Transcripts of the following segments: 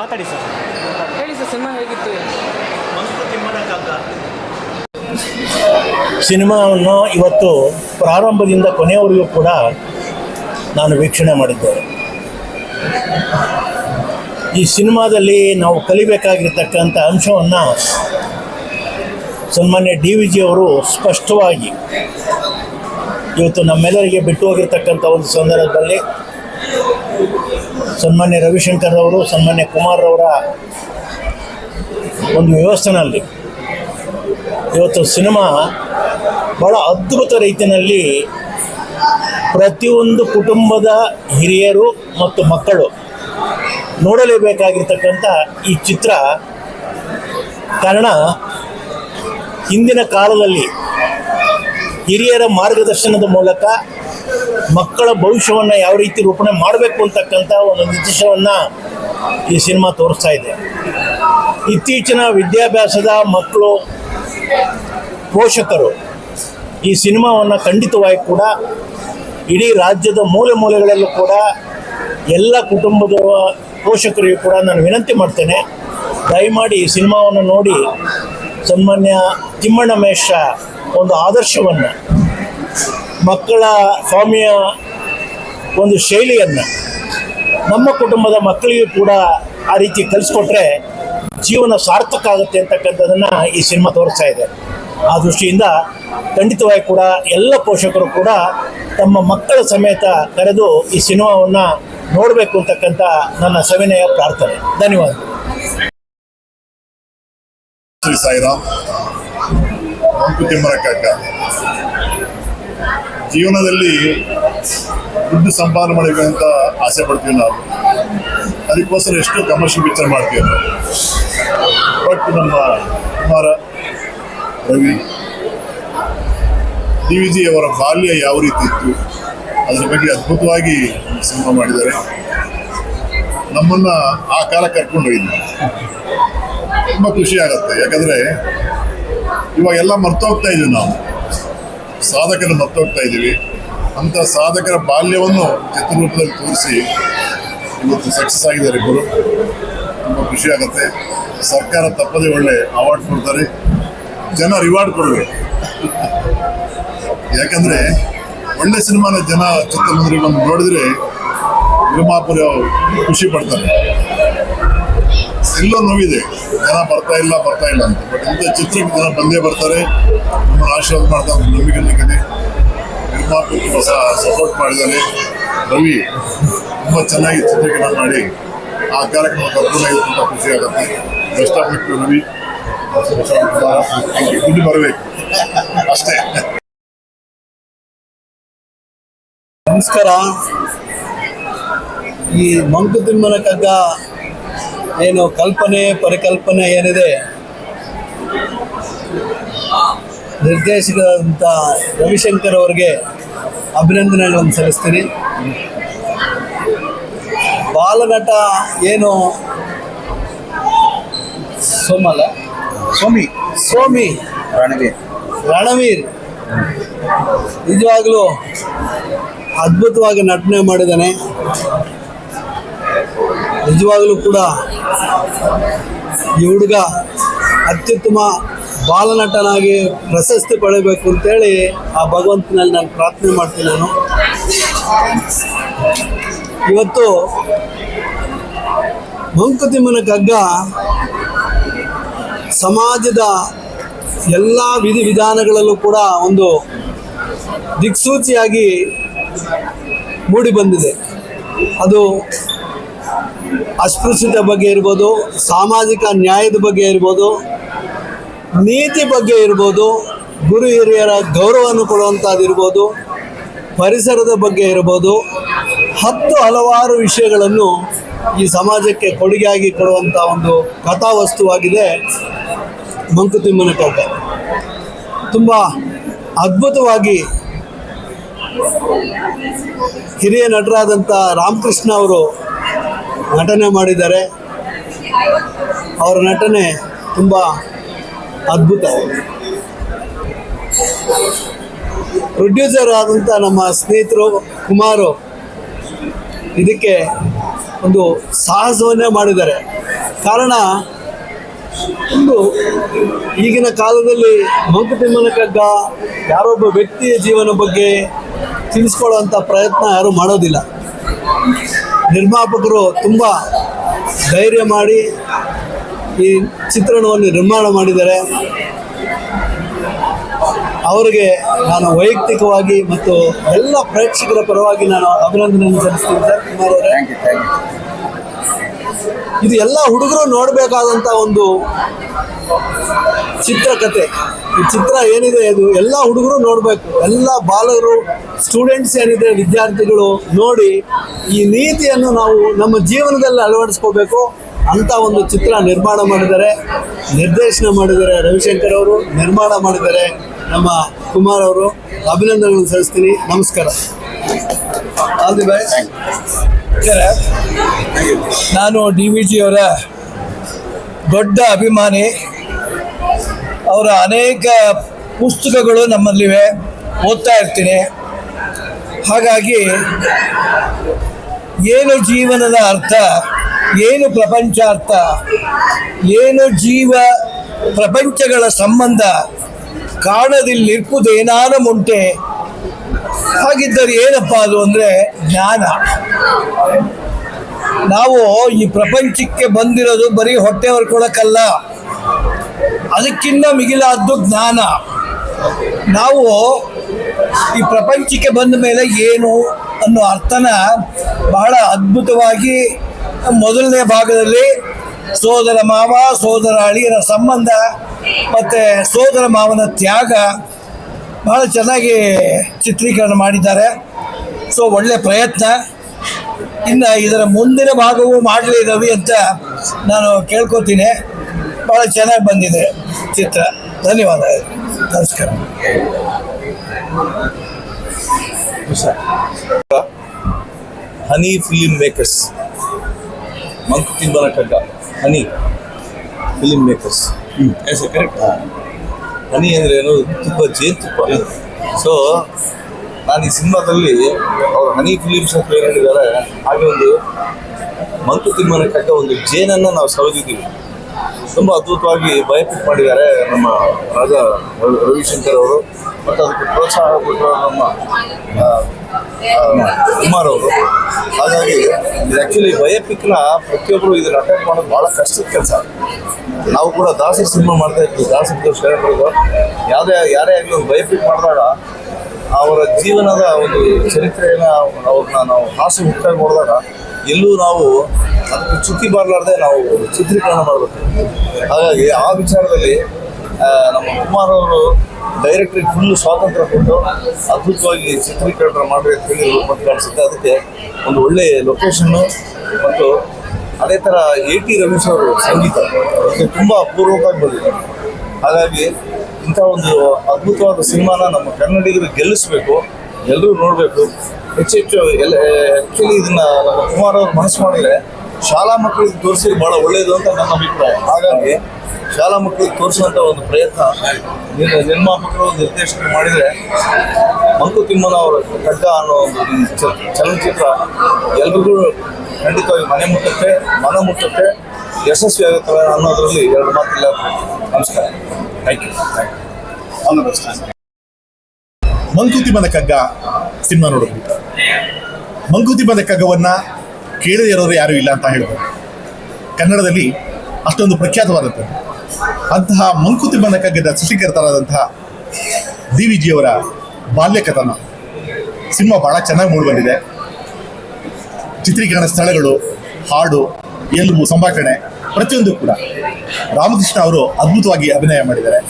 ಮಾತಾಡಿ ಸರ್ ಹೇಳಿ sir cinema ಹೇಗಿತ್ತು ಸಿನಿಮಾವನ್ನು ಇವತ್ತು ಪ್ರಾರಂಭದಿಂದ ಕೊನೆಯವರೆಗೂ ಕೂಡ ನಾನು ವೀಕ್ಷಣೆ ಮಾಡಿದ್ದೇನೆ. ಈ ಸಿನಿಮಾದಲ್ಲಿ ನಾವು ಕಲಿಬೇಕಾಗಿರ್ತಕ್ಕಂಥ ಅಂಶವನ್ನು ಸನ್ಮಾನ್ಯ ಡಿ ವಿ ಜಿ ಅವರು ಸ್ಪಷ್ಟವಾಗಿ ಇವತ್ತು ನಮ್ಮೆಲ್ಲರಿಗೆ ಬಿಟ್ಟು ಹೋಗಿರ್ತಕ್ಕಂಥ ಒಂದು ಸಂದರ್ಭದಲ್ಲಿ ಸನ್ಮಾನ್ಯ ರವಿಶಂಕರ್ ಅವರು, ಸನ್ಮಾನ್ಯ ಕುಮಾರ್ ಅವರ ಒಂದು ವ್ಯವಸ್ಥೆನಲ್ಲಿ ಇವತ್ತು ಸಿನಿಮಾ ಭಾಳ ಅದ್ಭುತ ರೀತಿಯಲ್ಲಿ ಪ್ರತಿಯೊಂದು ಕುಟುಂಬದ ಹಿರಿಯರು ಮತ್ತು ಮಕ್ಕಳು ನೋಡಲೇಬೇಕಾಗಿರ್ತಕ್ಕಂಥ ಈ ಚಿತ್ರ. ಕಾರಣ, ಹಿಂದಿನ ಕಾಲದಲ್ಲಿ ಹಿರಿಯರ ಮಾರ್ಗದರ್ಶನದ ಮೂಲಕ ಮಕ್ಕಳ ಭವಿಷ್ಯವನ್ನು ಯಾವ ರೀತಿ ರೂಪಣೆ ಮಾಡಬೇಕು ಅಂತಕ್ಕಂಥ ಒಂದು ನಿರ್ದೇಶವನ್ನು ಈ ಸಿನಿಮಾ ತೋರಿಸ್ತಾ ಇದೆ. ಇತ್ತೀಚಿನ ವಿದ್ಯಾಭ್ಯಾಸದ ಮಕ್ಕಳು, ಪೋಷಕರು ಈ ಸಿನಿಮಾವನ್ನು ಖಂಡಿತವಾಗಿ ಕೂಡ ಇಡೀ ರಾಜ್ಯದ ಮೂಲೆ ಮೂಲೆಗಳಲ್ಲೂ ಕೂಡ ಎಲ್ಲ ಕುಟುಂಬದ ಪೋಷಕರಿಗೂ ಕೂಡ ನಾನು ವಿನಂತಿ ಮಾಡ್ತೇನೆ. ದಯಮಾಡಿ ಈ ಸಿನಿಮಾವನ್ನು ನೋಡಿ ಸನ್ಮಾನ್ಯ ತಿಮ್ಮಣ್ಣ ಮೇಷ ಒಂದು ಆದರ್ಶವನ್ನು ಮಕ್ಕಳ ಸ್ವಾಮಿಯ ಒಂದು ಶೈಲಿಯನ್ನು ನಮ್ಮ ಕುಟುಂಬದ ಮಕ್ಕಳಿಗೂ ಕೂಡ ಆ ರೀತಿ ಕಲಿಸ್ಕೊಟ್ರೆ ಜೀವನ ಸಾರ್ಥಕ ಆಗುತ್ತೆ ಅಂತಕ್ಕಂಥದ್ದನ್ನು ಈ ಸಿನಿಮಾ ತೋರಿಸ್ತಾ ಇದೆ. ಆ ದೃಷ್ಟಿಯಿಂದ ಖಂಡಿತವಾಗಿ ಕೂಡ ಎಲ್ಲ ಪೋಷಕರು ಕೂಡ ತಮ್ಮ ಮಕ್ಕಳ ಸಮೇತ ಕರೆದು ಈ ಸಿನಿಮಾವನ್ನು ನೋಡಬೇಕು ಅಂತಕ್ಕಂಥ ನನ್ನ ಸವಿನಯ ಪ್ರಾರ್ಥನೆ. ಧನ್ಯವಾದ. ಶ್ರೀ ಸಾಯಿರಾಮ್ ಕಾಕ. ಜೀವನದಲ್ಲಿ ದುಡ್ಡು ಸಂಪಾದನೆ ಮಾಡಬೇಕು ಅಂತ ಆಸೆ ಪಡ್ತೀವಿ ನಾವು. ಅದಕ್ಕೋಸ್ಕರ ಎಷ್ಟು ಕಮರ್ಷಿಯಲ್ ಪಿಕ್ಚರ್ ಮಾಡ್ತೀವಿ ನಾವು. ಬಟ್ ನಮ್ಮ Kumara Ravi, D V G ಅವರ ಬಾಲ್ಯ ಯಾವ ರೀತಿ ಇತ್ತು, ಅದರ ಬಗ್ಗೆ ಅದ್ಭುತವಾಗಿ ಸಿನಿಮಾ ಮಾಡಿದ್ದಾರೆ. ನಮ್ಮನ್ನ ಆ ಕಾಲ ಕರ್ಕೊಂಡು ಹೋಗಿದ್ದಾರೆ ತುಂಬ ಖುಷಿ ಆಗುತ್ತೆ. ಯಾಕಂದ್ರೆ ಇವಾಗ ಎಲ್ಲ ಮರ್ತೋಗ್ತಾ ಇದ್ದೀವಿ ನಾವು. ಸಾಧಕರ ಮತ್ತೋಗ್ತಾ ಇದ್ದೀವಿ. ಅಂತ ಸಾಧಕರ ಬಾಲ್ಯವನ್ನು ಚಿತ್ರರೂಪದಲ್ಲಿ ತೋರಿಸಿ ಇವತ್ತು ಸಕ್ಸಸ್ ಆಗಿದ್ದಾರೆ ಇಬ್ಬರು ತುಂಬ ಖುಷಿ ಆಗುತ್ತೆ. ಸರ್ಕಾರ ತಪ್ಪದೆ ಒಳ್ಳೆ ಅವಾರ್ಡ್ ಕೊಡ್ತಾರೆ. ಜನ ರಿವಾರ್ಡ್ ಕೊಡಬೇಕು. ಯಾಕಂದ್ರೆ ಒಳ್ಳೆ ಸಿನಿಮಾನ ಜನ ಚಿತ್ರಮಂದಿರ ಬಂದು ನೋಡಿದ್ರೆ ನಿರ್ಮಾಪಕರು ಖುಷಿ ಪಡ್ತಾರೆ. ಎಲ್ಲೋ ನೋವಿದೆ. ಜನ ಬರ್ತಾ ಇಲ್ಲ ಬರ್ತಾ ಇಲ್ಲ ಅಂತ. ಬಟ್ ಇಂಥ ಚಿತ್ರಕ್ಕೆ ಜನ ಬಂದೇ ಬರ್ತಾರೆ. ನಮ್ಮ ಆಶೀರ್ವಾದ ಮಾಡ್ತಾ ನಂಬಿಕೆ ನಿಂತಿದೆ ನಿರ್ಮಾಪಕರು ತುಂಬ ಸಪೋರ್ಟ್ ಮಾಡಿದ್ದಾರೆ. ರವಿ, ತುಂಬ ಚೆನ್ನಾಗಿ ಚಿತ್ರೀಕರಣ ಮಾಡಿ. ಆ ಕಾರ್ಯಕ್ರಮ ಕರ್ಕೊಂಡಾಗಿ ತುಂಬ ಖುಷಿ ಆಗುತ್ತೆ ಬೆಸ್ಟ್ ಆಫ್ ಲಕ್ ರವಿ ದುಡ್ಡು ಬರಬೇಕು. ಅಷ್ಟೇ. ನಮಸ್ಕಾರ. ಈ ಮಂಕುತಿಮ್ಮನ ಕಗ್ಗ ಏನು ಕಲ್ಪನೆ ಪರಿಕಲ್ಪನೆ ಏನಿದೆ? ನಿರ್ದೇಶಕರಾದಂಥ ರವಿಶಂಕರ್ ಅವರಿಗೆ ಅಭಿನಂದನೆಗಳನ್ನು ಸಲ್ಲಿಸ್ತೀನಿ. ಬಾಲನಟ ಏನು? ಸೋಮಲ್ಲ? ಸ್ವಾಮಿ ಸೋಮಿ. ರಣವೀರ್. ರಣವೀರ್. ನಿಜವಾಗ್ಲೂ ಅದ್ಭುತವಾಗಿ ನಟನೆ ಮಾಡಿದ್ದಾನೆ. ನಿಜವಾಗಲೂ ಕೂಡ ಈ ಹುಡುಗ ಅತ್ಯುತ್ತಮ ಬಾಲನಟನಾಗಿ ಪ್ರಶಸ್ತಿ ಪಡೆಯಬೇಕು ಅಂತೇಳಿ ಆ ಭಗವಂತನಲ್ಲಿ ನಾನು ಪ್ರಾರ್ಥನೆ ಮಾಡ್ತೀನಿ ನಾನು. ಇವತ್ತು ಮಂಕುತಿಮ್ಮನ ಕಗ್ಗ ಸಮಾಜದ ಎಲ್ಲ ವಿಧಿ ವಿಧಾನಗಳಲ್ಲೂ ಕೂಡ ಒಂದು ದಿಕ್ಸೂಚಿಯಾಗಿ ಮೂಡಿ ಬಂದಿದೆ. ಅದು ಅಸ್ಪೃಶ್ಯತೆ ಬಗ್ಗೆ ಇರ್ಬೋದು, ಸಾಮಾಜಿಕ ನ್ಯಾಯದ ಬಗ್ಗೆ ಇರ್ಬೋದು, ನೀತಿ ಬಗ್ಗೆ ಇರ್ಬೋದು, ಗುರು ಹಿರಿಯರ ಗೌರವವನ್ನು ಕೊಡುವಂಥದ್ದಿರ್ಬೋದು ಪರಿಸರದ ಬಗ್ಗೆ ಇರ್ಬೋದು, ಹತ್ತು ಹಲವಾರು ವಿಷಯಗಳನ್ನು ಈ ಸಮಾಜಕ್ಕೆ ಕೊಡುಗೆಯಾಗಿ ಕೊಡುವಂಥ ಒಂದು ಕಥಾವಸ್ತುವಾಗಿದೆ ಮಂಕುತಿಮ್ಮನ ಕೋಟೆ ತುಂಬ ಅದ್ಭುತವಾಗಿ ಹಿರಿಯ ನಟರಾದಂಥ ರಾಮಕೃಷ್ಣ ಅವರು ನಟನೆ ಮಾಡಿದ್ದಾರೆ. ಅವರ ನಟನೆ ತುಂಬ ಅದ್ಭುತ. ಪ್ರೊಡ್ಯೂಸರ್ ಆದಂಥ ನಮ್ಮ ಸ್ನೇಹಿತರು, ಕುಮಾರು, ಇದಕ್ಕೆ ಒಂದು ಸಾಹಸವನ್ನೇ ಮಾಡಿದ್ದಾರೆ. ಕಾರಣ, ಒಂದು ಈಗಿನ ಕಾಲದಲ್ಲಿ ಮಂಕುತಿಮ್ಮನ ಕಗ್ಗ ಯಾರೊಬ್ಬ ವ್ಯಕ್ತಿಯ ಜೀವನ ಬಗ್ಗೆ ತಿಳಿಸ್ಕೊಳ್ಳುವಂಥ ಪ್ರಯತ್ನ ಯಾರೂ ಮಾಡೋದಿಲ್ಲ. ನಿರ್ಮಾಪಕರು ತುಂಬ ಧೈರ್ಯ ಮಾಡಿ ಈ ಚಿತ್ರಣವನ್ನು ನಿರ್ಮಾಣ ಮಾಡಿದ್ದಾರೆ. ಅವರಿಗೆ ನಾನು ವೈಯಕ್ತಿಕವಾಗಿ ಮತ್ತು ಎಲ್ಲ ಪ್ರೇಕ್ಷಕರ ಪರವಾಗಿ ನಾನು ಅಭಿನಂದನೆಯನ್ನು ಸಲ್ಲಿಸ್ತೀನಿ. ಸರ್, ಕುಮಾರ್ ಅವರೇ. ಇದು ಎಲ್ಲ ಹುಡುಗರು ನೋಡಬೇಕಾದಂಥ ಒಂದು ಚಿತ್ರಕಥೆ ಈ ಚಿತ್ರ ಏನಿದೆ ಇದು? ಎಲ್ಲ ಹುಡುಗರು ನೋಡಬೇಕು. ಎಲ್ಲ ಬಾಲಕರು ಸ್ಟೂಡೆಂಟ್ಸ್ ಏನಿದೆ, ವಿದ್ಯಾರ್ಥಿಗಳು ನೋಡಿ ಈ ನೀತಿಯನ್ನು ನಾವು ನಮ್ಮ ಜೀವನದಲ್ಲಿ ಅಳವಡಿಸ್ಕೋಬೇಕು ಅಂತ ಒಂದು ಚಿತ್ರ ನಿರ್ಮಾಣ ಮಾಡಿದ್ದಾರೆ. ನಿರ್ದೇಶನ ಮಾಡಿದ್ದಾರೆ ರವಿಶಂಕರ್ ಅವರು, ನಿರ್ಮಾಣ ಮಾಡಿದ್ದಾರೆ ನಮ್ಮ ಕುಮಾರ್ ಅವರು. ಅಭಿನಂದನೆಗಳನ್ನು ಸಲ್ಲಿಸ್ತೀನಿ. ನಮಸ್ಕಾರ. All the best. ನಾನು ಡಿ ವಿ ಜಿಯವರ ದೊಡ್ಡ ಅಭಿಮಾನಿ. ಅವರ ಅನೇಕ ಪುಸ್ತಕಗಳು ನಮ್ಮಲ್ಲಿವೆ, ಓದ್ತಾ ಇರ್ತೀನಿ. ಹಾಗಾಗಿ ಏನು ಜೀವನದ ಅರ್ಥ, ಏನು ಪ್ರಪಂಚ ಅರ್ಥ ಏನು ಜೀವ ಪ್ರಪಂಚಗಳ ಸಂಬಂಧ ಕಾಣದಿಲ್ಲಿರ್ಪುದೇನಾನ ಮುಂಟೆ, ಹಾಗಿದ್ದರೆ ಏನಪ್ಪ ಅದು ಅಂದರೆ ಜ್ಞಾನ. ನಾವು ಈ ಪ್ರಪಂಚಕ್ಕೆ ಬಂದಿರೋದು ಬರೀ ಹೊಟ್ಟೆ ಹೊರ್ಕೊಳಕ್ಕಲ್ಲ ಅದಕ್ಕಿಂತ ಮಿಗಿಲಾದ್ದು ಜ್ಞಾನ. ನಾವು ಈ ಪ್ರಪಂಚಕ್ಕೆ ಬಂದ ಮೇಲೆ ಏನು ಅನ್ನೋ ಅರ್ಥನ ಬಹಳ ಅದ್ಭುತವಾಗಿ ಮೊದಲನೇ ಭಾಗದಲ್ಲಿ ಸೋದರ ಮಾವ, ಸೋದರ ಅಳಿಯರ ಸಂಬಂಧ ಮತ್ತು ಸೋದರ ಮಾವನ ತ್ಯಾಗ ಬಹಳ ಚೆನ್ನಾಗಿ ಚಿತ್ರೀಕರಣ ಮಾಡಿದ್ದಾರೆ. ಸೊ ಒಳ್ಳೆಯ ಪ್ರಯತ್ನ. ಇನ್ನು ಇದರ ಮುಂದಿನ ಭಾಗವು ಮಾಡಲಿ ರವಿ ಅಂತ ನಾನು ಕೇಳ್ಕೊತೀನಿ. ಭಾಳ ಚೆನ್ನಾಗಿ ಬಂದಿದೆ ಚಿತ್ರ. ಧನ್ಯವಾದ ನಮಸ್ಕಾರ. ಹನಿ ಫಿಲಿಮ್ ಮೇಕರ್ಸ್ ಮಂಕುತಿಮ್ಮನ Kagga honey film makers yes correct honey ಅಂದರೆ ಏನು ತುಪ್ಪ ಜೇನುತುಪ್ಪ ಸೊ ನಾನು ಈ ಸಿನಿಮಾದಲ್ಲಿ ಅವರು ಹನಿ ಫಿಲಿಮ್ಸ್ ಅಂತ ಏನು ಹೇಳಿದ್ದಾರೆ ಹಾಗೆ ಒಂದು ಮಂಕು ತಿಮ್ಮನ ಕಟ್ಟ ಒಂದು ಜೇನನ್ನು ನಾವು ಸವಿದಿದ್ದೀವಿ. ತುಂಬ ಅದ್ಭುತವಾಗಿ ಬಯೋಪಿಕ್ ಮಾಡಿದ್ದಾರೆ ನಮ್ಮ ರಾಜ ರವಿಶಂಕರ್ ಅವರು, ಮತ್ತು ಅದಕ್ಕೆ ಪ್ರೋತ್ಸಾಹ ಕೊಟ್ಟರು ನಮ್ಮ ಕುಮಾರ್ ಅವರು. ಹಾಗಾಗಿ ಇದು ಆ್ಯಕ್ಚುಲಿ ಬಯೋಪಿಕ್ನ ಪ್ರತಿಯೊಬ್ಬರು ಇದನ್ನು ಅಟೆಂಡ್ ಮಾಡೋದು ಭಾಳ ಕಷ್ಟದ ಕೆಲಸ. ನಾವು ಕೂಡ ದಾಸರ ಸಿನಿಮಾ ಮಾಡ್ತಾ ಇದ್ವಿ ದಾಸರ ಶರಣರು. ಯಾವುದೇ ಯಾರೇ ಆಗಲಿ ಬಯೋಪಿಕ್ ಮಾಡಿದಾಗ ಅವರ ಜೀವನದ ಒಂದು ಚರಿತ್ರೆಯನ್ನು ಅವ್ರನ್ನ ನಾವು ಹಾಸು ಹುಟ್ಟಾಗಿ ನೋಡಿದಾಗ ಎಲ್ಲೂ ನಾವು ಅದಕ್ಕೆ ಚುಕ್ಕಿ ಬರಲಾರ್ದೆ ನಾವು ಚಿತ್ರೀಕರಣ ಮಾಡಬೇಕು. ಹಾಗಾಗಿ ಆ ವಿಚಾರದಲ್ಲಿ ನಮ್ಮ ಕುಮಾರ್ ಅವರು ಡೈರೆಕ್ಟ್ರಿಗೆ ಫುಲ್ ಸ್ವಾತಂತ್ರ್ಯ ಕೊಟ್ಟು ಅದ್ಭುತವಾಗಿ ಚಿತ್ರೀಕರಣ ಮಾಡಿ ಅಂತ ಹೇಳಿ ಮತ್ತು ಕಾಣಿಸುತ್ತೆ. ಅದಕ್ಕೆ ಒಂದು ಒಳ್ಳೆ ಲೊಕೇಶನ್ನು ಮತ್ತು ಅದೇ ಥರ ಎ ಟಿ ರಮೇಶ್ ಅವರು ಸಂಗೀತ ಅದಕ್ಕೆ ತುಂಬ ಅಪೂರ್ವವಾಗಿ ಬಂದಿದ್ದಾರೆ ಹಾಗಾಗಿ ಇಂಥ ಒಂದು ಅದ್ಭುತವಾದ ಸಿನಿಮಾನ ನಮ್ಮ ಕನ್ನಡಿಗರು ಗೆಲ್ಲಿಸ್ಬೇಕು ಎಲ್ಲರೂ ನೋಡಬೇಕು. ಹೆಚ್ಚೆಚ್ಚು ಎಲ್ಲ ಆ್ಯಕ್ಚುಲಿ ಇದನ್ನ ನಮ್ಮ ಕುಮಾರ್ ಅವರು ಮನಸ್ಸು ಮಾಡಿದ್ರೆ ಶಾಲಾ ಮಕ್ಕಳಿಗೆ ತೋರಿಸಿದ್ರೆ ಭಾಳ ಒಳ್ಳೆಯದು ಅಂತ ನನ್ನ ಅಭಿಪ್ರಾಯ. ಹಾಗಾಗಿ ಶಾಲಾ ಮಕ್ಕಳಿಗೆ ತೋರಿಸುವಂಥ ಒಂದು ಪ್ರಯತ್ನ ನಿರ್- ನಿರ್ಮಾಪಕರು ನಿರ್ದೇಶಕರು ಮಾಡಿದರೆ ಮಂಕುತಿಮ್ಮನ ಅವರ ಕಡ್ಡ ಅನ್ನೋ ಒಂದು ಚಲನಚಿತ್ರ ಎಲ್ರಿಗೂ ಖಂಡಿತವಾಗಿ ಮನೆ ಮುಟ್ಟುತ್ತೆ, ಮನ ಮುಟ್ಟುತ್ತೆ, ಯಶಸ್ವಿ ಆಗುತ್ತವೆ ಅನ್ನೋದರಲ್ಲಿ ಎರಡು ಮಾತಿಲ್ಲ. ನಮಸ್ಕಾರ. Thank you thank you all the best ಮಂಕುತಿಮ್ಮನ ಕಗ್ಗ ಸಿನಿಮಾ ನೋಡಬಹುದು ಮಂಕುತಿ ಕಗ್ಗವನ್ನ ಕೇಳದೇ ಇರೋರು ಯಾರು ಇಲ್ಲ ಅಂತ ಹೇಳ್ಬೋದು. ಕನ್ನಡದಲ್ಲಿ ಅಷ್ಟೊಂದು ಪ್ರಖ್ಯಾತವಾದದ್ದು ಅಂತಹ ಮಂಕುತಿಮ್ಮನ ಕಗ್ಗದ ಸೃಷ್ಟಿಕರ್ತರಾದಂತಹ ಡಿ ವಿ ಜಿಯವರ ಬಾಲ್ಯ ಕಥನ ಸಿನಿಮಾ ಬಹಳ ಚೆನ್ನಾಗಿ ಮೂಡಿ ಬಂದಿದೆ ಚಿತ್ರೀಕರಣ ಸ್ಥಳಗಳು, ಹಾಡು, ಎಲುಬು, ಸಂಭಾಷಣೆ ಪ್ರತಿಯೊಂದು ಕೂಡ. ರಾಮಕೃಷ್ಣ ಅವರು ಅದ್ಭುತವಾಗಿ ಅಭಿನಯ ಮಾಡಿದ್ದಾರೆ.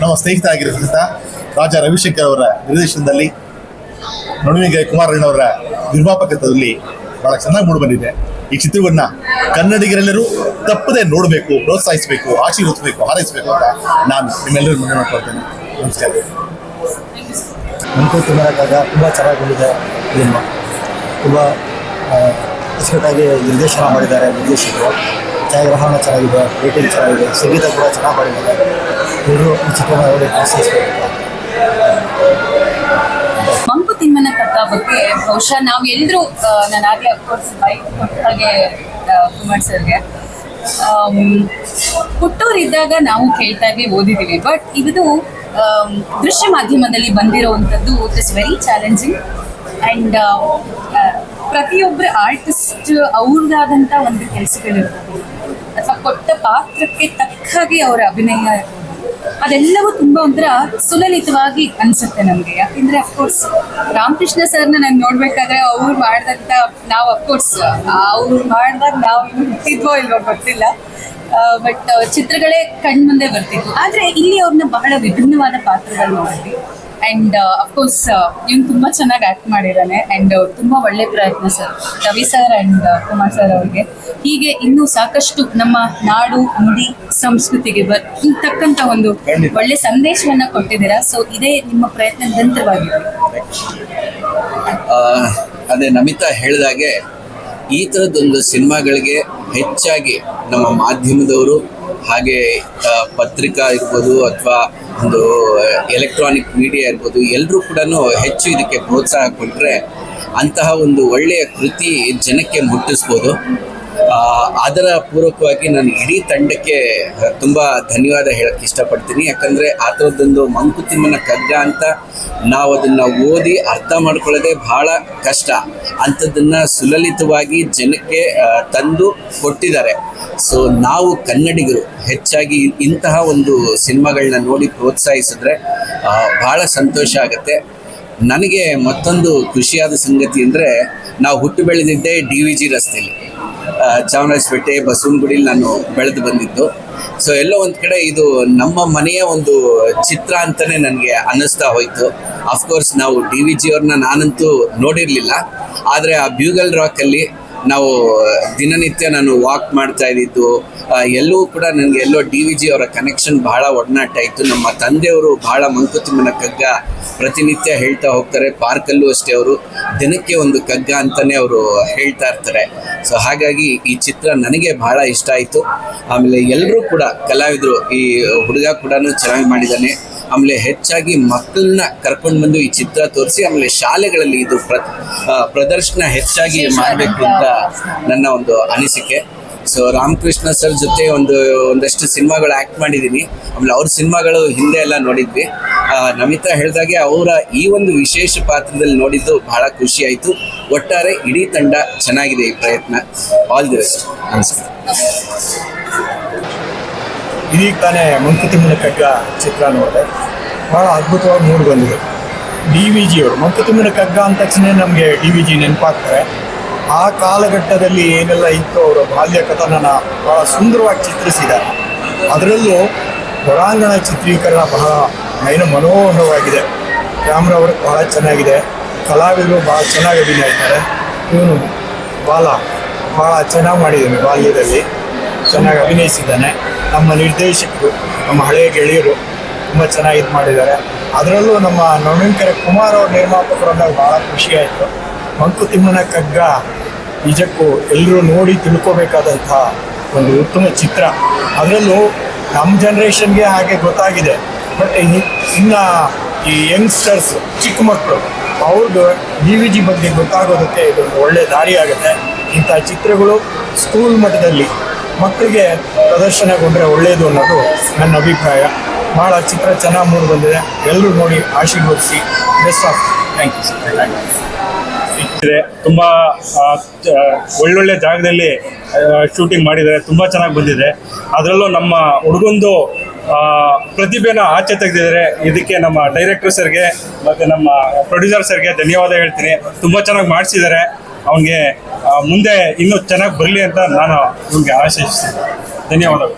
ನಮ್ಮ ಸ್ನೇಹಿತ ಆಗಿರತಕ್ಕಂಥ ರಾಜ ರವಿಶಂಕರ್ ಅವರ ನಿರ್ದೇಶನದಲ್ಲಿ ನಡುವಿಗೆ ಕುಮಾರಣ್ಣವರ ನಿರ್ಮಾಪಕತ್ವದಲ್ಲಿ ಬಹಳ ಚೆನ್ನಾಗಿ ಮೂಡಿ ಬಂದಿದೆ. ಈ ಚಿತ್ರವನ್ನ ಕನ್ನಡಿಗರೆಲ್ಲರೂ ತಪ್ಪದೆ ನೋಡಬೇಕು, ಪ್ರೋತ್ಸಾಹಿಸಬೇಕು, ಆಶೀರ್ವದಿಸಬೇಕು, ಹಾರೈಸಬೇಕು ಅಂತ ನಾನು ನಿಮ್ಮೆಲ್ಲರೂ ಮನವಿ ಮಾಡ್ಕೊಳ್ತೇನೆ. ನಮಸ್ಕಾರ. ಮಂಕುತಿಮ್ಮನ ಕಗ್ಗ ತುಂಬ ಚೆನ್ನಾಗಿ ಬಂದಿದೆ ಫಿಲ್ಮ್ ತುಂಬ ಅಚ್ಚುಕಟ್ಟಾಗಿ ನಿರ್ದೇಶನ ಮಾಡಿದ್ದಾರೆ ನಿರ್ದೇಶಕರು. ಛಾಯಾಗ್ರಹಣ ಚೆನ್ನಾಗಿದೆ ರೇಟಿಂಗ್ ಚೆನ್ನಾಗಿದೆ ಸಂಗೀತ ಕೂಡ ಚೆನ್ನಾಗಿ ಮಾಡಿದ್ದಾರೆ. ಎಲ್ಲರೂ ಈ ಚಿತ್ರನ ನೋಡಿ ಕಥಾ ಬಗ್ಗೆ ಬಹುಶಃ ನಾವು ಎಲ್ಲರೂ ನಾನು ಆಗಲೇ ಅಫ್ಕೋರ್ಸ್ ಬೈಕ್ ಕೊಟ್ಟಾಗೆ ಕುಮಾರ್ ಸರ್ಗೆ. ಹುಟ್ಟೂರಿದ್ದಾಗ ನಾವು ಕೇಳ್ತಾ ಇದ್ವಿ, ಓದಿದ್ದೀವಿ. ಬಟ್ ಇದು ದೃಶ್ಯ ಮಾಧ್ಯಮದಲ್ಲಿ ಬಂದಿರೋವಂಥದ್ದು it is very challenging and ಪ್ರತಿಯೊಬ್ಬರ ಆರ್ಟಿಸ್ಟ್ ಅವ್ರದ್ದಾದಂಥ ಒಂದು ಕೆಲಸಗಳಿರ್ಬೋದು. ಅಥವಾ ಕೊಟ್ಟ ಪಾತ್ರಕ್ಕೆ ಹಾಗೆ ಅವರ ಅಭಿನಯ ಇರ್ಬೋದು. ಅದೆಲ್ಲವೂ ತುಂಬಾ ಒಂಥರ ಸುಲಲಿತವಾಗಿ ಅನ್ಸುತ್ತೆ ನಮ್ಗೆ. ಯಾಕೆಂದ್ರೆ ಅಫ್ಕೋರ್ಸ್ ರಾಮಕೃಷ್ಣ ಸರ್ನ ನಾನು ನೋಡ್ಬೇಕಾದ್ರೆ ಅವ್ರು ಮಾಡ್ದಂತ ನಾವು ಅಫ್ಕೋರ್ಸ್ ಅವ್ರು ಮಾಡ್ದಾಗ ನಾವು ಹುಟ್ಟಿದ್ವೋ ಇಲ್ವೋ ಗೊತ್ತಿಲ್ಲ. ಬಟ್ ಚಿತ್ರಗಳೇ ಕಣ್ಮುಂದೆ ಬರ್ತಿತ್ತು ಆದ್ರೆ ಇಲ್ಲಿ ಅವ್ರನ್ನ ಬಹಳ ವಿಭಿನ್ನವಾದ ಪಾತ್ರಗಳು ನೋಡಿದ್ವಿ. ಅಂಡ್ ಅಫ್ಕೋರ್ಸ್ ಇವ್ನು ತುಂಬಾ ಚೆನ್ನಾಗಿ ಆಕ್ಟ್ ಮಾಡಿದ್ದಾನೆ. ಅಂಡ್ ತುಂಬಾ ಒಳ್ಳೆ ಪ್ರಯತ್ನ sir. Ravi sir and Kumar sir ಅವ್ರಿಗೆ. ಹೀಗೆ ಇನ್ನೂ ಸಾಕಷ್ಟು ನಮ್ಮ ನಾಡು ನುಡಿ ಸಂಸ್ಕೃತಿಗೆ ಬರ್ ತಕ್ಕಂತ ಒಂದು ಒಳ್ಳೆ ಸಂದೇಶವನ್ನ ಕೊಟ್ಟಿದ್ದೀರಾ. ಸೊ ಇದೇ ನಿಮ್ಮ ಪ್ರಯತ್ನ ನಿರಂತರವಾಗಿದೆ ಅದೇ ನಮಿತಾ ಹೇಳಿದಾಗೆ ಈ ಥರದ್ದೊಂದು ಸಿನಿಮಾಗಳಿಗೆ ಹೆಚ್ಚಾಗಿ ನಮ್ಮ ಮಾಧ್ಯಮದವರು ಹಾಗೆ ಪತ್ರಿಕಾ ಇರ್ಬೋದು ಅಥವಾ ಒಂದು ಎಲೆಕ್ಟ್ರಾನಿಕ್ ಮೀಡಿಯಾ ಇರ್ಬೋದು ಎಲ್ಲರೂ ಕೂಡ ಹೆಚ್ಚು ಇದಕ್ಕೆ ಪ್ರೋತ್ಸಾಹ ಕೊಟ್ಟರೆ ಅಂತಹ ಒಂದು ಒಳ್ಳೆಯ ಕೃತಿ ಜನಕ್ಕೆ ಮುಟ್ಟಿಸ್ಬೋದು. ಅದರ ಪೂರಕವಾಗಿ ನಾನು ಇಡೀ ತಂಡಕ್ಕೆ ತುಂಬ ಧನ್ಯವಾದ ಹೇಳಕ್ಕೆ ಇಷ್ಟಪಡ್ತೀನಿ. ಯಾಕಂದರೆ ಆ ಥರದ್ದೊಂದು ಮಂಕುತಿಮ್ಮನ ಕಗ್ಗ ಅಂತ ನಾವು ಅದನ್ನು ಓದಿ ಅರ್ಥ ಮಾಡ್ಕೊಳ್ಳೋದೇ ಬಹಳ ಕಷ್ಟ. ಅಂಥದ್ದನ್ನು ಸುಲಲಿತವಾಗಿ ಜನಕ್ಕೆ ತಂದು ಕೊಟ್ಟಿದ್ದಾರೆ. ಸೊ, ನಾವು ಕನ್ನಡಿಗರು ಹೆಚ್ಚಾಗಿ ಇಂತಹ ಒಂದು ಸಿನಿಮಾಗಳನ್ನ ನೋಡಿ ಪ್ರೋತ್ಸಾಹಿಸಿದ್ರೆ ಬಹಳ ಸಂತೋಷ ಆಗುತ್ತೆ. ನನಗೆ ಮತ್ತೊಂದು ಖುಷಿಯಾದ ಸಂಗತಿ ಅಂದರೆ ನಾವು ಹುಟ್ಟು ಬೆಳೆದಿದ್ದೆ ಡಿ ವಿ ಜಿ ರಸ್ತೆಯಲ್ಲಿ ಚಾಮರಾಜಪೇಟೆ, ಬಸವನಗುಡಿಲಿ ನಾನು ಬೆಳೆದು ಬಂದಿದ್ದು. ಸೊ ಎಲ್ಲೋ ಒಂದು ಕಡೆ ಇದು ನಮ್ಮ ಮನೆಯ ಒಂದು ಚಿತ್ರ ಅಂತಲೇ ನನಗೆ ಅನ್ನಿಸ್ತಾ ಹೋಯಿತು. ಅಫ್ಕೋರ್ಸ್ ನಾವು ಡಿ ವಿ ಜಿಯವ್ರನ್ನ ನಾನಂತೂ ನೋಡಿರಲಿಲ್ಲ. ಆದರೆ ಆ ಬ್ಯೂಗಲ್ ರಾಕಲ್ಲಿ ನಾವು, ದಿನನಿತ್ಯ ನಾನು ವಾಕ್ ಮಾಡ್ತಾ ಇದ್ದಿದ್ದು ಎಲ್ಲೂ ಕೂಡ ನನಗೆ ಎಲ್ಲೋ ಡಿ ವಿ ಜಿ ಅವರ ಕನೆಕ್ಷನ್ ಬಹಳ ಒಡನಾಟ ಇತ್ತು ನಮ್ಮ ತಂದೆಯವರು ಬಹಳ ಮಂಕುತಿಮ್ಮನ ಕಗ್ಗ ಪ್ರತಿನಿತ್ಯ ಹೇಳ್ತಾ ಹೋಗ್ತಾರೆ. ಪಾರ್ಕಲ್ಲೂ ಅಷ್ಟೇ ಅವರು. ದಿನಕ್ಕೆ ಒಂದು ಕಗ್ಗ ಅಂತಲೇ ಅವರು ಹೇಳ್ತಾ ಇರ್ತಾರೆ. ಸೊ ಹಾಗಾಗಿ ಈ ಚಿತ್ರ ನನಗೆ ಬಹಳ ಇಷ್ಟ ಆಯಿತು. ಆಮೇಲೆ ಎಲ್ಲರೂ ಕೂಡ, ಕಲಾವಿದರು, ಈ ಹುಡುಗ ಕೂಡ ಚೆನ್ನಾಗಿ ಮಾಡಿದ್ದಾನೆ. ಆಮೇಲೆ ಹೆಚ್ಚಾಗಿ ಮಕ್ಕಳನ್ನ ಕರ್ಕೊಂಡು ಬಂದು ಈ ಚಿತ್ರ ತೋರಿಸಿ ಆಮೇಲೆ ಶಾಲೆಗಳಲ್ಲಿ ಇದು ಪ್ರ ಪ್ರದರ್ಶನ ಹೆಚ್ಚಾಗಿ ಮಾಡಬೇಕು ಅಂತ ನನ್ನ ಒಂದು ಅನಿಸಿಕೆ. ಸೊ ರಾಮಕೃಷ್ಣ ಸರ್ ಜೊತೆ ಒಂದು ಒಂದಷ್ಟು ಸಿನಿಮಾಗಳು ಆ್ಯಕ್ಟ್ ಮಾಡಿದ್ದೀನಿ ಆಮೇಲೆ ಅವ್ರ ಸಿನಿಮಾಗಳು ಹಿಂದೆ ಎಲ್ಲ ನೋಡಿದ್ವಿ. ನಮಿತಾ ಹೇಳಿದಾಗೆ ಅವರ ಈ ಒಂದು ವಿಶೇಷ ಪಾತ್ರದಲ್ಲಿ ನೋಡಿದ್ದು ಬಹಳ ಖುಷಿ ಆಯಿತು. ಒಟ್ಟಾರೆ ಇಡೀ ತಂಡ ಚೆನ್ನಾಗಿದೆ ಈ ಪ್ರಯತ್ನ. ಆಲ್ ದಿ ಬೆಸ್ಟ್ ನಮಸ್ಕಾರ. ಇದೀಗ ತಾನೇ ಮಂಕುತಿಮ್ಮನ ಕಗ್ಗ ಚಿತ್ರ ನೋಡಿದೆ. ಬಹಳ ಅದ್ಭುತವಾಗಿ ಮೂಡಿ ಬಂದಿದೆ. ಡಿ ವಿ ಜಿಯವರು ಮಂಕುತಿಮ್ಮನ ಕಗ್ಗ ಅಂದ ತಕ್ಷಣ ನಮಗೆ ಡಿ ವಿ ಜಿ ನೆನಪಾಗ್ತಾರೆ ಆ ಕಾಲಘಟ್ಟದಲ್ಲಿ ಏನೆಲ್ಲ ಇತ್ತು ಅವರು ಬಾಲ್ಯ ಕಥನನ ಭಾಳ ಸುಂದರವಾಗಿ ಚಿತ್ರಿಸಿದ್ದಾರೆ. ಅದರಲ್ಲೂ ಹೊರಾಂಗಣ ಚಿತ್ರೀಕರಣ ಬಹಳ ನಯನ ಮನೋಹರವಾಗಿದೆ. ಕ್ಯಾಮ್ರಾ ವರ್ಕ್ ಬಹಳ ಚೆನ್ನಾಗಿದೆ. ಕಲಾವಿದರು ಭಾಳ ಚೆನ್ನಾಗಿ ಅಭಿನಯಿದ್ದಾರೆ ಇವನು ಬಾಲ ಭಾಳ ಚೆನ್ನಾಗಿ ಮಾಡಿದ್ದಾನೆ ಬಾಲ್ಯದಲ್ಲಿ. ಚೆನ್ನಾಗಿ ಅಭಿನಯಿಸಿದ್ದಾನೆ. ನಮ್ಮ ನಿರ್ದೇಶಕರು, ನಮ್ಮ ಹಳೆಯ ಗೆಳೆಯರು ತುಂಬ ಚೆನ್ನಾಗಿ ಇದು ಮಾಡಿದ್ದಾರೆ. ಅದರಲ್ಲೂ ನಮ್ಮ ನವೀನ್ಕರ ಕುಮಾರ್ ಅವ್ರ ನಿರ್ಮಾಪಕರು ಅಂದಾಗ ಭಾಳ ಖುಷಿಯಾಯಿತು ಮಂಕುತಿಮ್ಮನ ಕಗ್ಗ ನಿಜಕ್ಕೂ ಎಲ್ಲರೂ ನೋಡಿ ತಿಳ್ಕೋಬೇಕಾದಂಥ ಒಂದು ಉತ್ತಮ ಚಿತ್ರ. ಅದರಲ್ಲೂ ನಮ್ಮ ಜನ್ರೇಷನ್ಗೆ ಹಾಗೆ ಗೊತ್ತಾಗಿದೆ. ಬಟ್ ಇನ್ನು ಈ ಯಂಗ್ಸ್ಟರ್ಸ್ ಚಿಕ್ಕ ಮಕ್ಕಳು ಅವ್ರದ್ದು ಡಿ ವಿ ಜಿ ಬಗ್ಗೆ ಗೊತ್ತಾಗೋದಕ್ಕೆ ಇದೊಂದು ಒಳ್ಳೆ ದಾರಿ ಆಗುತ್ತೆ. ಇಂಥ ಚಿತ್ರಗಳು ಸ್ಕೂಲ್ ಮಟ್ಟದಲ್ಲಿ ಮಕ್ಕಳಿಗೆ ಪ್ರದರ್ಶನಗೊಂಡ್ರೆ ಒಳ್ಳೆಯದು ಅನ್ನೋದು ನನ್ನ ಅಭಿಪ್ರಾಯ. ಭಾಳ ಚಿತ್ರ ಚೆನ್ನಾಗಿ ಮೂಡಿ ಬಂದಿದೆ. ಎಲ್ಲರೂ ನೋಡಿ ಆಶೀರ್ವದಿಸಿ. Best of thank you sir ತುಂಬ ಒಳ್ಳೊಳ್ಳೆ ಜಾಗದಲ್ಲಿ ಶೂಟಿಂಗ್ ಮಾಡಿದ್ದಾರೆ. ತುಂಬ ಚೆನ್ನಾಗಿ ಬಂದಿದೆ. ಅದರಲ್ಲೂ ನಮ್ಮ ಹುಡುಗಂದು ಪ್ರತಿಭೆನ ಆಚೆ ತೆಗೆದಿದ್ದಾರೆ. ಇದಕ್ಕೆ ನಮ್ಮ ಡೈರೆಕ್ಟರ್ ಸರ್ಗೆ ಮತ್ತು ನಮ್ಮ ಪ್ರೊಡ್ಯೂಸರ್ ಸರ್ಗೆ ಧನ್ಯವಾದ ಹೇಳ್ತೀನಿ. ತುಂಬ ಚೆನ್ನಾಗಿ ಮಾಡಿಸಿದ್ದಾರೆ. ಅವನಿಗೆ ಮುಂದೆ ಇನ್ನೂ ಚೆನ್ನಾಗಿ ಬರಲಿ ಅಂತ ನಾನು ನಿಮಗೆ ಆಶಿಸ್ತೀನಿ. ಧನ್ಯವಾದಗಳು.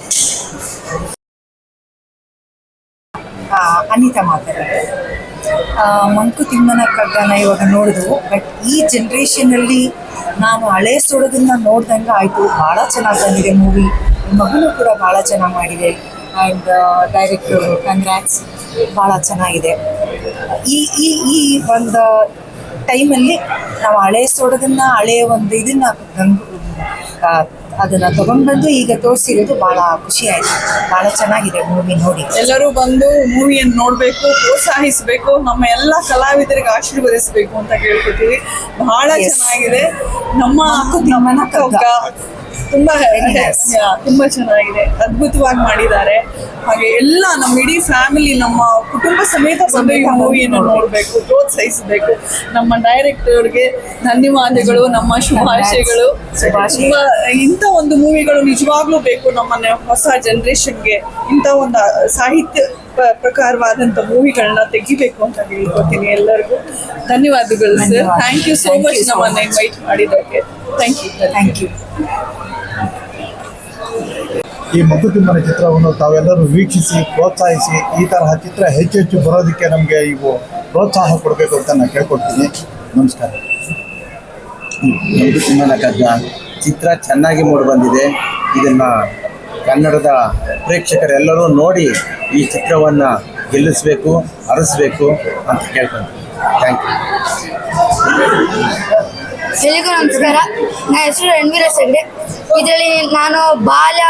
ಅನಿತಾ ಮಾತಾಡ್ತಾರೆ ಮಂಕು ತಿಮ್ಮನ ಕಗ್ಗನ ಇವಾಗ ನೋಡಿದ್ವು ಬಟ್ ಈ ಜನ್ರೇಷನಲ್ಲಿ ನಾನು ಹಳೆ ಸೋಡೋದನ್ನ ನೋಡ್ದಂಗೆ ಆಯಿತು. ಭಾಳ ಚೆನ್ನಾಗಿ ಬಂದಿದೆ ಮೂವಿ ಮಗುನು ಕೂಡ ಭಾಳ ಚೆನ್ನಾಗಿ ಮಾಡಿದೆ. ಆ್ಯಂಡ್ ಡೈರೆಕ್ಟರ್ ಕಂಗ್ರ್ಯಾಟ್ಸ್ ಭಾಳ ಚೆನ್ನಾಗಿದೆ. ಈ ಈ ಈ ಒಂದು ಟೈಮಲ್ಲಿ ನಾವು ಹಳೆ ಸೋಡದನ್ನ ಹಳೆಯ ಒಂದು ಇದನ್ನ ಗಂಗು ಅದನ್ನ ತಗೊಂಡ್ಬಂದು ಈಗ ತೋರಿಸಿರೋದು ಬಹಳ ಖುಷಿ ಆಯ್ತು. ಬಹಳ ಚೆನ್ನಾಗಿದೆ ಮೂವಿ ನೋಡಿ. ಎಲ್ಲರೂ ಬಂದು ಮೂವಿಯನ್ನು ನೋಡಬೇಕು ಪ್ರೋತ್ಸಾಹಿಸಬೇಕು ನಮ್ಮ ಎಲ್ಲ ಕಲಾವಿದರಿಗೆ ಆಶೀರ್ವದಿಸಬೇಕು ಅಂತ ಕೇಳ್ಕೊತೀವಿ. ಬಹಳ ಚೆನ್ನಾಗಿದೆ. ನಮ್ಮ ಹಕ್ಕು ನಮ್ಮ ಕಗ್ಗ. ತುಂಬಾ ತುಂಬಾ ಚೆನ್ನಾಗಿದೆ. ಅದ್ಭುತವಾಗಿ ಮಾಡಿದ್ದಾರೆ. ಹಾಗೆ ಎಲ್ಲ ನಮ್ಮ ಇಡೀ ಫ್ಯಾಮಿಲಿ ನಮ್ಮ ಕುಟುಂಬ ಸಮೇತ ಬಂದು ಈ ಮೂವಿಯನ್ನು ನೋಡಬೇಕು ಪ್ರೋತ್ಸಾಹಿಸಬೇಕು. ನಮ್ಮ ಡೈರೆಕ್ಟರ್ಗೆ ಧನ್ಯವಾದಗಳು ನಮ್ಮ ಶುಭಾಶಯಗಳು. ತುಂಬಾ ಇಂಥ ಒಂದು ಮೂವಿಗಳು ನಿಜವಾಗ್ಲೂ ಬೇಕು ನಮ್ಮ ಹೊಸ ಜನರೇಷನ್ಗೆ ಇಂಥ ಒಂದು ಸಾಹಿತ್ಯ ಪ್ರಕಾರವಾದಂತ ಪ್ರಕಾರವಾದಂಥ ಮೂವಿಗಳನ್ನ ತೆಗಿಬೇಕು ಅಂತ ಹೇಳ್ಕೊತೀನಿ ಎಲ್ಲರಿಗೂ. ಧನ್ಯವಾದಗಳು sir thank you so much ನಮ್ಮನ್ನ. ಇನ್ವೈಟ್ ಮಾಡಿದ್ದಕ್ಕೆ. ಥ್ಯಾಂಕ್ ಯು ಥ್ಯಾಂಕ್ ಯು ಈ ಮಂಕುತಿಮ್ಮನ ಚಿತ್ರವನ್ನು ತಾವೆಲ್ಲರೂ ವೀಕ್ಷಿಸಿ ಪ್ರೋತ್ಸಾಹಿಸಿ ಈ ತರಹ ಚಿತ್ರ ಹೆಚ್ಚೆಚ್ಚು ಹೆಚ್ಚು ಬರೋದಕ್ಕೆ ನಮಗೆ ಇವು ಪ್ರೋತ್ಸಾಹ ಕೊಡಬೇಕು ಅಂತ ನಾನು ಕೇಳ್ಕೊಡ್ತೀನಿ. ನಮಸ್ಕಾರ. ಮಂಕುತಿಮ್ಮನ ಕಗ್ಗ ಚಿತ್ರ ಚೆನ್ನಾಗಿ ಮೂಡಿ ಬಂದಿದೆ. ಇದನ್ನ ಕನ್ನಡದ ಪ್ರೇಕ್ಷಕರೆಲ್ಲರೂ ನೋಡಿ ಈ ಚಿತ್ರವನ್ನು ಗೆಲ್ಲಿಸಬೇಕು ಅರಸಬೇಕು ಅಂತ ಕೇಳ್ಕೊಂತೀನಿ ಥ್ಯಾಂಕ್ ಯು ಎಲ್ಲಿಗೂ ನಮಸ್ಕಾರ. ನನ್ನ ಹೆಸರು ರಣವೀರ ಹೆಗ್ಡೆ ಇದರಲ್ಲಿ ನಾನು ಬಾಲ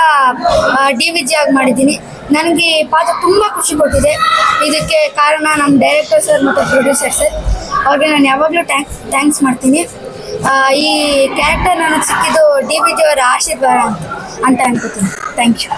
ಡಿ ವಿ ಜಿ ಆಗಿ ಮಾಡಿದ್ದೀನಿ. ನನಗೆ ಈ ಪಾತ್ರ ತುಂಬ ಖುಷಿ ಕೊಟ್ಟಿದೆ. ಇದಕ್ಕೆ ಕಾರಣ ನಮ್ಮ ಡೈರೆಕ್ಟರ್ ಸರ್ ಮತ್ತು ಪ್ರೊಡ್ಯೂಸರ್ ಸರ್. ಅವ್ರಿಗೆ ನಾನು ಯಾವಾಗಲೂ ಟ್ಯಾಂಕ್ಸ್ ಥ್ಯಾಂಕ್ಸ್ ಮಾಡ್ತೀನಿ. ಈ ಕ್ಯಾರೆಕ್ಟರ್ ನನಗೆ ಸಿಕ್ಕಿದ್ದು ಡಿ ವಿ ಜಿ ಅವರ ಆಶೀರ್ವಾದ ಅಂತ ಅಂತ ಅನ್ಕೋತೀನಿ. Thank you